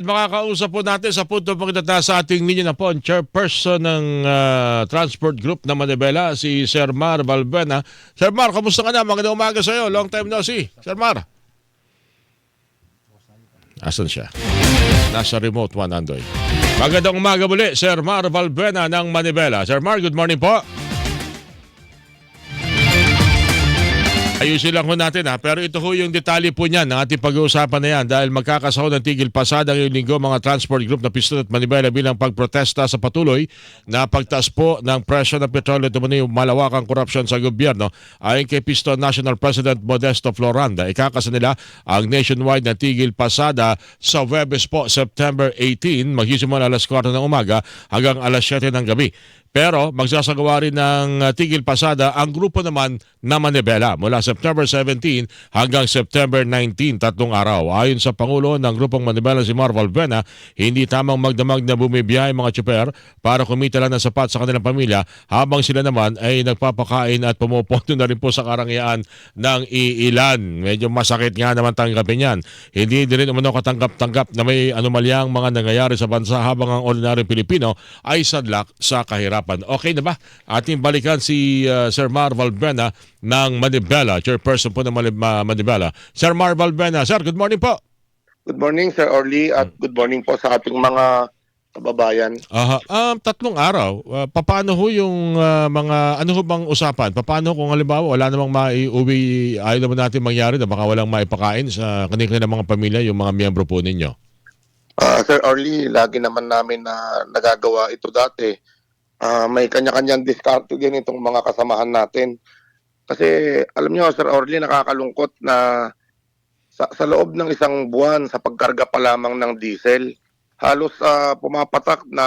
makakausap po natin sa punto pagkatata sa ating linya na po ang chairperson ng ah, Transport Group na Manibela, si Sir Mar Valbuena. Sir Mar, kamusta ka na? Magandang umaga sa iyo. Long time no see. Sir Mar. Asan siya? Nasa remote one, Andoy. Magandang umaga muli, Sir Mar Valbuena ng Manibela. Sir Mar, good morning po. Ayusin lang ho natin ha. Pero ito ho yung detalye po niyan ng ating pag-uusapan na yan dahil magkakasahod ng tigil pasada ngayong linggo mga transport group na Piston at Manibela bilang pagprotesta sa patuloy na pagtaas po ng presyo ng petrolyo at umano malawakang korupsyon sa gobyerno. Ayon kay Piston National President Modesto Floranda, ikakasa nila ang nationwide na tigil pasada sa Webes po September 18 magsisimula alas 4 ng umaga hanggang alas 7 ng gabi. Pero magsasagawa rin ng uh, tigil pasada ang grupo naman na Manibela mula September 17 hanggang September 19, tatlong araw. Ayon sa Pangulo ng grupong Manibela si Mar Valbuena, hindi tamang magdamag na bumibiyahe mga tsuper para kumita lang ng sapat sa kanilang pamilya habang sila naman ay nagpapakain at pumupunto na rin po sa karangyaan ng iilan. Medyo masakit nga naman tanggapin yan. Hindi din rin umano katanggap-tanggap na may anomalyang mga nangyayari sa bansa habang ang ordinaryong Pilipino ay sadlak sa kahirapan. Okay na ba? Ating balikan si uh, Sir Mar Valbuena ng Manibela, chairperson po ng Manibela. Sir Mar Valbuena, Sir, good morning po. Good morning, Sir Orly, at good morning po sa ating mga kababayan. Aha. Um, tatlong araw, uh, paano ho yung uh, mga, ano ho bang usapan? Paano kung halimbawa wala namang maiuwi, ayaw naman natin mangyari na baka walang maipakain sa kanila mga pamilya, yung mga miyembro po ninyo? Ah, Sir Orly, lagi naman namin na nagagawa ito dati. Ah, may kanya-kanyang diskarte din itong mga kasamahan natin. Kasi alam niyo, Sir Orly, nakakalungkot na sa, sa loob ng isang buwan sa pagkarga pa lamang ng diesel, halos ah, pumapatak na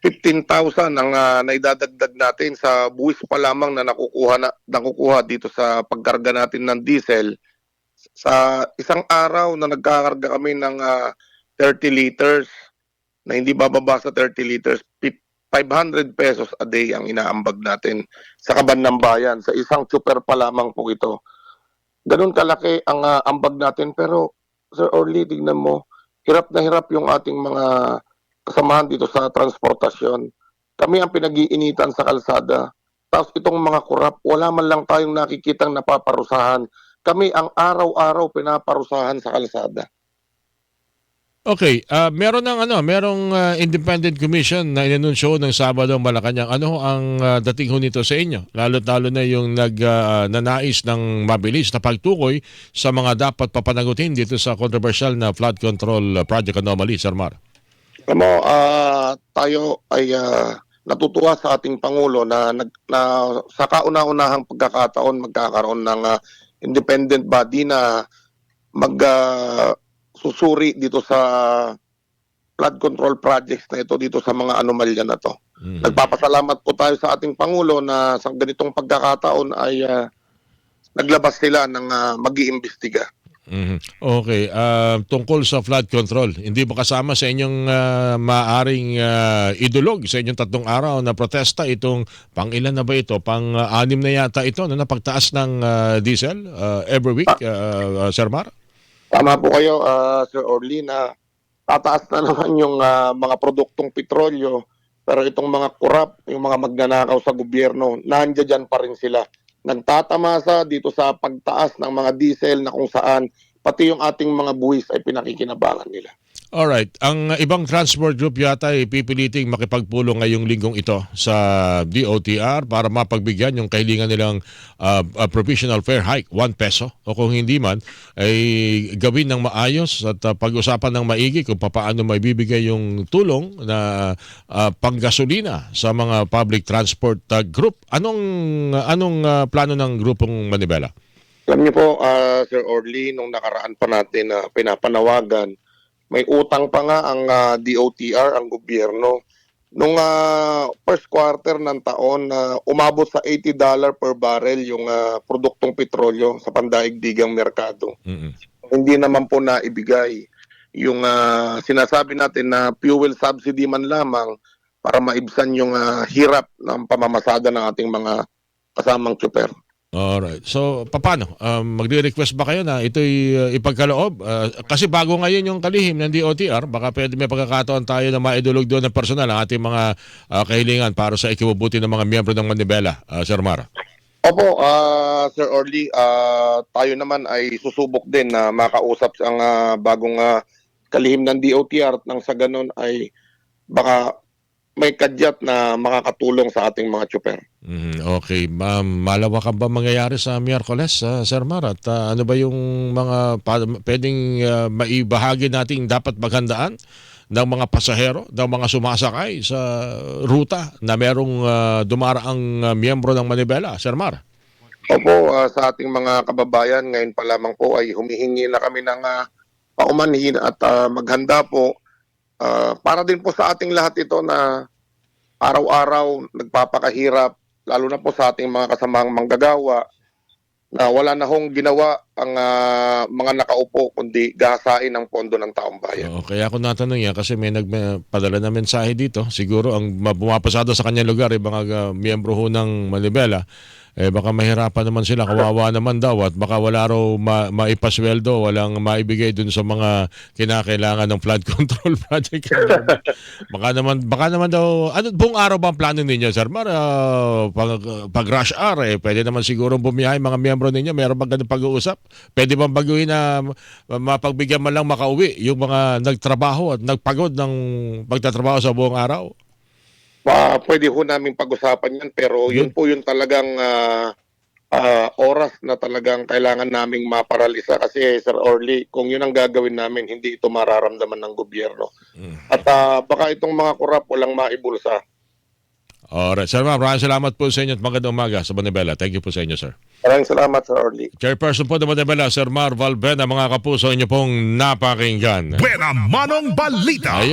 15,000 ang ah, naidadagdag natin sa buwis pa lamang na nakukuha na nakukuha dito sa pagkarga natin ng diesel. Sa isang araw na nagkakarga kami ng ah, 30 liters na hindi bababa sa 30 liters, 500 pesos a day ang inaambag natin sa kaban ng bayan. Sa isang super pa lamang po ito. Ganun kalaki ang ah, ambag natin pero Sir Orly, tignan mo, hirap na hirap yung ating mga kasamahan dito sa transportasyon. Kami ang pinag-iinitan sa kalsada. Tapos itong mga kurap, wala man lang tayong nakikitang napaparusahan kami ang araw-araw pinaparusahan sa kalsada. Okay, ah meron ng ano, merong ah, independent commission na inanunsyo ng Sabado ng Malacanang. Ano ang ah, dating ho nito sa inyo? Lalo-lalo na yung nag ah, nanais ng mabilis na pagtukoy sa mga dapat papanagutin dito sa controversial na flood control project anomaly, Sir Mar. Mo, ah, tayo ay ah, natutuwa sa ating Pangulo na, nag, na sa kauna-unahang pagkakataon magkakaroon ng ah, independent body na mag ah, susuri dito sa flood control projects na ito dito sa mga anomalya na to. Mhm. Nagpapasalamat po tayo sa ating Pangulo na sa ganitong pagkakataon ay ah, naglabas sila ng uh, mag-iimbestiga. Mhm. Okay, ah, tungkol sa flood control, hindi ba kasama sa inyong ah, maaring ah, idulog sa inyong tatlong araw na protesta itong pang ilan na ba ito? Pang ah, anim na yata ito na pagtaas ng ah, diesel ah, every week, ah, ah, Sir Mar? Tama po kayo, ah, Sir Orly, na tataas na naman yung ah, mga produktong petrolyo, pero itong mga kurap, yung mga magnanakaw sa gobyerno, nandiyan pa rin sila. Nagtatamasa dito sa pagtaas ng mga diesel na kung saan pati yung ating mga buwis ay pinakikinabangan nila. Alright, ang ibang transport group yata ay pipiliting makipagpulong ngayong linggong ito sa DOTR para mapagbigyan yung kahilingan nilang ah, ah, provisional fare hike, 1 peso. O kung hindi man, ay gawin ng maayos at ah, pag-usapan ng maigi kung paano may bibigay yung tulong na ah, panggasolina sa mga public transport ah, group. Anong anong ah, plano ng grupong Manibela? Alam niyo po, ah, Sir Orly, nung nakaraan pa natin na pinapanawagan, may utang pa nga ang ah, DOTR, ang gobyerno. Nung ah, first quarter ng taon, na umabot sa $80 per barrel yung ah, produktong petrolyo sa pandaigdigang merkado. Mm-mm. Hindi naman po naibigay yung ah, sinasabi natin na fuel subsidy man lamang para maibsan yung ah, hirap ng pamamasada ng ating mga kasamang tsuper. Alright. So, paano? Um, magre-request ba kayo na ito'y uh, ipagkaloob? Uh, kasi bago ngayon yung kalihim ng DOTR, baka pwede may pagkakataon tayo na maidulog doon ng personal ang ating mga uh, kahilingan para sa ikibubuti ng mga miyembro ng Manibela, uh, Sir Mar. Opo, ah, Sir Orly, ah, tayo naman ay susubok din na makausap ang ah, bagong ah, kalihim ng DOTR nang sa ganun ay baka may kadyat na makakatulong sa ating mga tsuper. Mhm, okay. Ma'am, malawakan ba mangyayari sa Miyerkules, uh, Sir Mar? At uh, ano ba yung mga pwedeng uh, maibahagi nating dapat maghandaan ng mga pasahero, ng mga sumasakay sa ruta na merong uh, dumaraang uh, miyembro ng Manibela, Sir Mar? Opo, ah, sa ating mga kababayan, ngayon pa lamang po ay humihingi na kami ng ah, paumanhin at ah, maghanda po ah, para din po sa ating lahat ito na araw-araw nagpapakahirap, lalo na po sa ating mga kasamang manggagawa na wala na hong ginawa ang ah, mga nakaupo kundi gasain ang pondo ng taong bayan. Oo, kaya ako natanong yan kasi may nagpadala na mensahe dito. Siguro ang ma- sa kanyang lugar, yung mga uh, miyembro ho ng Manibela, eh baka mahirapan naman sila, kawawa naman daw at baka wala raw ma- maipasweldo, walang maibigay dun sa mga kinakailangan ng flood control project. baka naman baka naman daw ano buong araw ba ang plano ninyo sir? Mar, ah, pag, pag rush hour eh pwede naman siguro bumiyahe mga miyembro ninyo, meron bang ganung pag-uusap? Pwede bang baguhin na mapagbigyan man lang makauwi yung mga nagtrabaho at nagpagod ng pagtatrabaho sa buong araw? Pa, pwede ho namin pag-usapan yan pero yun po yung talagang ah, ah, oras na talagang kailangan naming maparalisa kasi Sir Orly, kung yun ang gagawin namin, hindi ito mararamdaman ng gobyerno. Mm. At ah, baka itong mga kurap walang maibulsa. Alright. Sir, ma'am, maraming salamat po sa inyo at magandang umaga sa Manibela. Thank you po sa inyo, sir. Maraming salamat Sir Orly. Chairperson po ng Manibela, Sir Mar Valvena, mga kapuso, inyo pong napakinggan. Buena Manong Balita.